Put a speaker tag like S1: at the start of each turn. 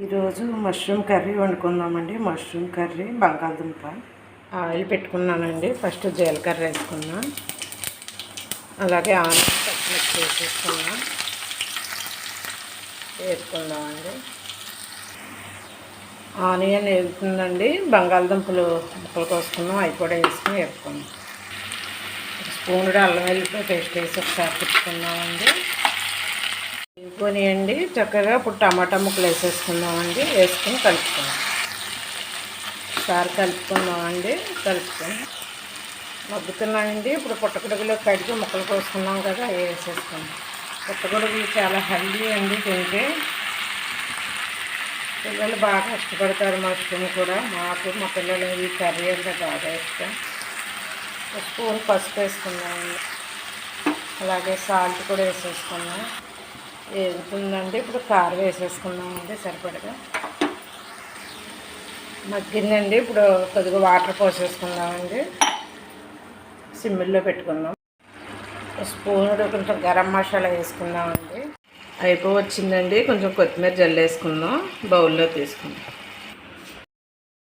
S1: ఈరోజు mushroom curry వండుకుందామండి. Mushroom curry బంగాళదుంప. ఆయిల్ పెట్టుకున్నానండి. ఫస్ట్ జీలకర్ర వేసుకున్నా. అలాగే ఆనియన్ పచ్చిమిర్చి వేసేసుకున్నా. వేసుకుందామండి. ఆనియన్ వేస్తుందండి బంగాళదుంపలు ముక్కలు కోసుకున్నాం. అవి కూడా వేసుకుని వేసుకున్నాం స్పూన్ అల్లం వెల్లిపాయ పేస్ట్ వేసి ఒకసారి తిప్పుకున్నామండి వేపుకొనియండి. చక్కగా ఇప్పుడు టమాటా ముక్కలు వేసేసుకుందామండి. వేసుకొని కలుపుకుందాం. సార్ కలుపుకుందామండి. కలుపుకొని మగ్గుతున్నాయండి. ఇప్పుడు పుట్టగొడుగులో కడిగి ముక్కలు కోసుకున్నాం కదా అవి వేసేసుకుందాం. పుట్టగొడుగులు చాలా హెల్దీ అండి తింటే. పిల్లలు బాగా ఇష్టపడతారు మష్రూమ్ కూడా. మాకు మా పిల్లలు ఈ కర్రీ అంతా బాగా ఇష్టం. స్పూన్ పసుపు వేసుకున్నామండి అలాగే సాల్ట్ కూడా వేసేసుకున్నాం వేగుతుందండి ఇప్పుడు కారం వేసేసుకున్నామండి సరిపడగా మగ్గిందండి ఇప్పుడు కొద్దిగా వాటర్ పోసేసుకుందామండి. సిమ్మిల్లో పెట్టుకుందాం. స్పూన్ కొంచెం గరం మసాలా వేసుకుందామండి. అయిపో వచ్చిందండి కొంచెం కొత్తిమీర జల్లేసుకుందాం బౌల్లో తీసుకుందాం.